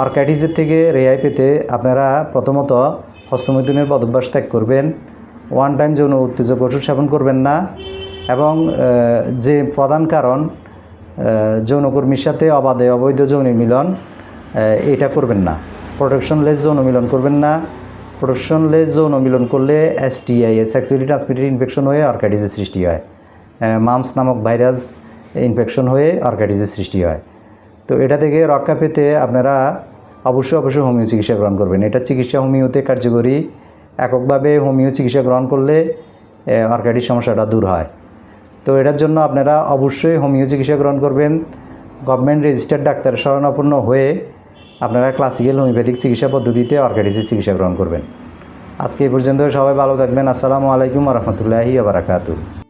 অর্কাইটিসের থেকে রেহাই পেতে আপনারা প্রথমত হস্তমৈথুনের বদভ্যাস ত্যাগ করবেন। ওয়ান টাইম যৌন উত্তেজক ওষুধ সেবন করবেন না এবং যে প্রধান কারণ যৌনকর্মীর সাথে অবাধে অবৈধ যৌন মিলন এটা করবেন না। প্রোটেকশনলেস যৌন মিলন করবেন না। প্রোটেকশনলেস যৌন মিলন করলে এসটিআই সেক্সুয়ালি ট্রান্সমিটেড ইনফেকশন হয়ে অর্কাইটিসের সৃষ্টি হয়। মামস নামক ভাইরাস ইনফেকশন হয়ে অর্কাইটিসের সৃষ্টি হয়। তো এটা থেকে রক্ষা পেতে আপনারা অবশ্যই অবশ্যই হোমিও চিকিৎসা গ্রহণ করবেন। এটা চিকিৎসা হোমিওতে কার্যকরী এককভাবে হোমিও চিকিৎসা গ্রহণ করলে অর্কাইটিস সমস্যাটা দূর হয়। তো এটার জন্য আপনারা অবশ্যই হোমিও চিকিৎসা গ্রহণ করবেন। গভর্নমেন্ট রেজিস্টার্ড ডাক্তার শরণাপন্ন হয়ে আপনারা ক্লাসিক্যাল হোমিওপ্যাথিক চিকিৎসা পদ্ধতিতে অর্কাইটিসের চিকিৎসা গ্রহণ করবেন। আজকে এই পর্যন্ত সবাই ভালো থাকবেন। আসসালামু আলাইকুম রহমতুল্লাহি আবরাকাতুহ